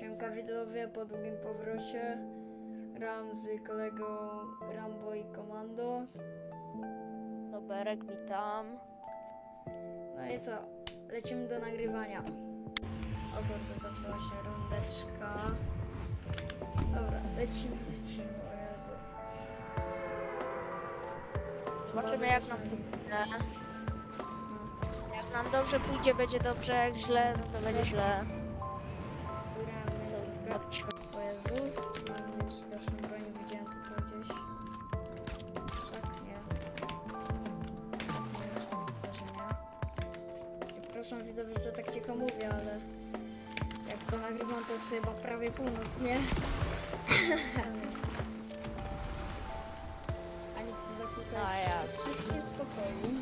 Siemka widzowie, po długim powrocie. Ram z kolegą Rambo i Komando. Doberek, witam. No i co? Lecimy do nagrywania. O kurde, zaczęła się rundeczka. Dobra, lecimy, lecimy, o Jezu. Zobaczymy jak nam pójdzie. Jak nam dobrze pójdzie, będzie dobrze, jak źle, no to będzie źle. Zobaczymy. O Jezus, mam już pierwszą broń, widziałem tylko gdzieś. Szak, nie. W nie. Przepraszam widzowie, że tak cicho mówię, ale jak to nagrywam, to jest chyba prawie północ, nie? A nie chcę zakłócać A ja. wszystkim spokoju.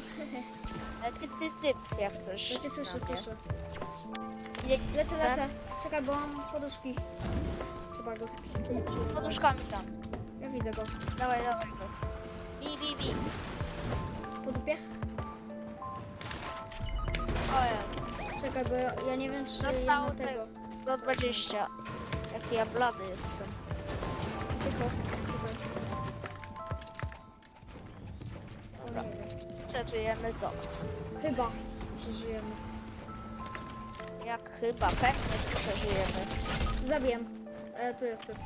E, Typ, typ, typ, jak coś. To się mnie. słyszę. Lecę, lecę. Czekaj, bo mam poduszki. Trzeba go skipić. Poduszkami tam. Ja widzę go. Dawaj, dawaj go. Bi, bi, bi. Po dupie? O Jezus. Czekaj, bo ja, ja nie wiem, czy ja Zostało mam tego. 120. Jaki ja blady jestem. Tylko. Dobra. Przeżyjemy to. Chyba przeżyjemy. Jak chyba, pewnie że przeżyjemy. Zabiję. E, tu jest coś.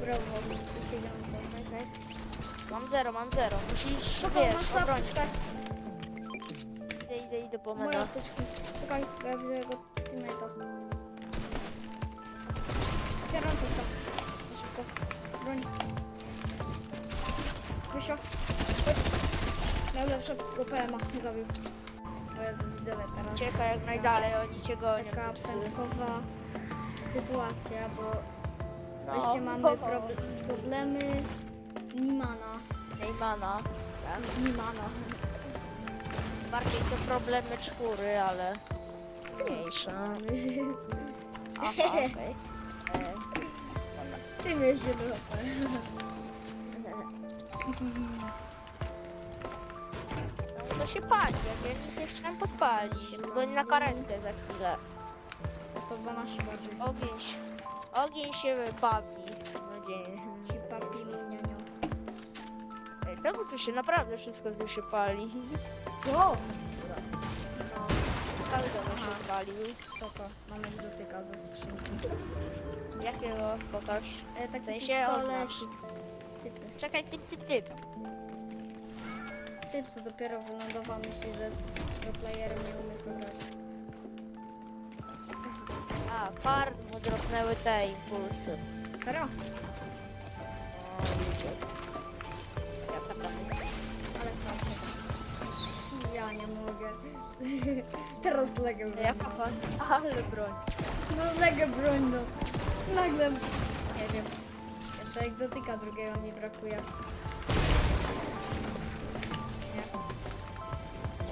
Brawo. Nice, nice. Mam zero, mam zero. Musisz, wiesz, masz obronić. Idę, idę, idę po apteczka. Czekaj, bo ja widzę jego teammate'a. Otwieram to sam. Na szybko. Broń. Wysio. Chodź. Miał lepszego PM-a. Nie zabił. Teraz. Uciekaj jak najdalej, oni cię gonią, taka te psy. pękowa sytuacja, bo No. wreszcie mamy prob- problemy Nimana. Neymana. Tak. Nimana. Bardziej to problemy czwóry, ale mniejsze. Aha, okej. E, Ty się losy. No to się pali, jak ja nic nie chciałem podpalić. Bo na karetkę za chwilę. To 12 bardziej. Ogień się, ogień się bawi. No dzień. Ci papi minianio. Ej, Czemu tu się naprawdę wszystko tu się pali? Co? No, cały dom się palił. Spoko, mamy egzotyka ze skrzynki. Jakiego? Pokaż. E, taki W sensie pistolecik. oznacz. Typy. Czekaj, typ, typ, typ. Typ, co dopiero wylądował, myśli, że jest pro playerem, nie umie to grać. A, fart mu dropnęły te impulsy. Karo, O. Jaka tam jest? ale fajnie. Ja nie mogę. Teraz legę broń. Jaka pan? Ale broń. No legę broń, no. Nagle, nie wiem. Jeszcze egzotyka drugiego mi brakuje.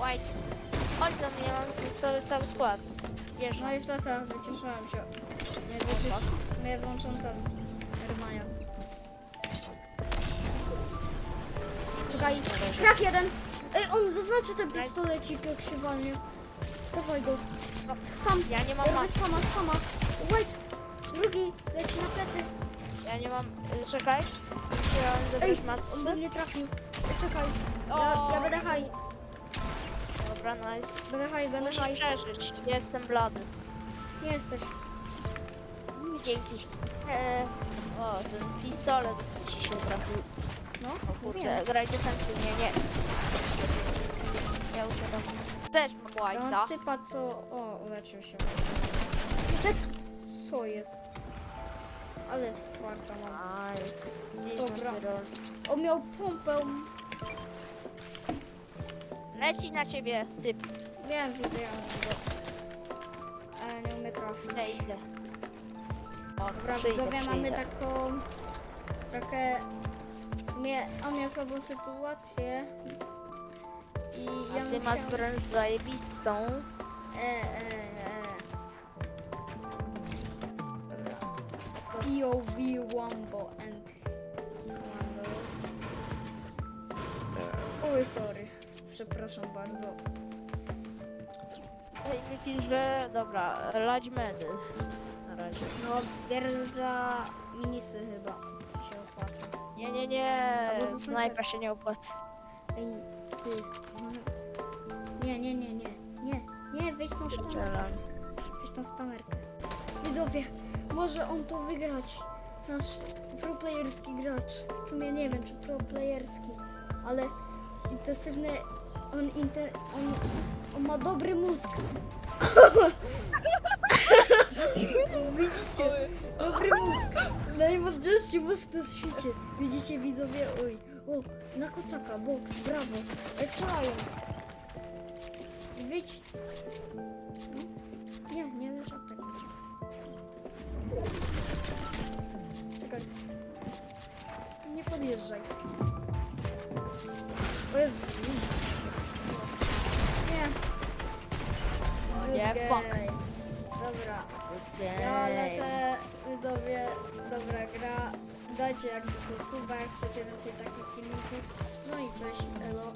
White. Chodź do mnie, mam sobie cały skład. Wiesz, No już lecę, wycieszyłem się. Nie, wycisz... Mnie włączą ten Rymania. Czekaj, krak jeden! Ej, on zaznaczy ten pistolecik jak się walnie. Dawaj go. Spam. ja nie mam Robię mat. spama, spama. Wait. Drugi leci na plecy. Ja nie mam... y, Czekaj. Musiałem Ej, zabrać on matcy. by mnie trafił. Czekaj. Ja, O! ja będę haj. Dobra, nice. Będę haj, będę Musisz haj. przeżyć. Jestem blady. Nie jesteś. Dzięki. E, o, ten pistolet ci się trafił. No, O kurde, graj defensywnie, nie. Ja uciekam. Też mam Ja white'a. typa, co... O, uleczył się. Co jest? Ale farta mam. Nice. Zjeżdżam Dobra. wyrol. On miał pompę. Leci na ciebie, typ. Wiem, widziałem go. Ale nie umie trafić. Idę, idę. O, Dobra, przyjdę, widzowie, mamy taką... Trochę... W sumie on miał słabą sytuację. I ja A ty musiałam- masz broń zajebistą. E, e, e. Dobra. POV Wombo and Commando. Oj, sorry. Przepraszam bardzo. Ej, ci źle. Dobra, lać medy. Na razie. No, biorę za minisy chyba się opłaca. Nie, nie, nie. Albo Snajpa się nie opłaca. Ej, ty. Nie, nie, nie, nie. Nie, nie, weź tą spamerkę. Strzelam. Weź tą spamerkę. Widzowie, może on to wygrać. Nasz proplayerski gracz. W sumie nie wiem, czy proplayerski, ale intensywny. On, on, on ma dobry mózg. Widzicie? Dobry mózg. Najmocniejszy mózg na świecie. Widzicie widzowie? Oj. O, na kocaka, boks, brawo. Ej, strzelają. Wyjdź. No. Nie, nie leż aptek. Czekaj. Nie podjeżdżaj. Fuck. Dobra. Ja lecę, widzowie, dobra gra. Dajcie jakby co suba, jak chcecie więcej takich filmików. No i cześć, elo.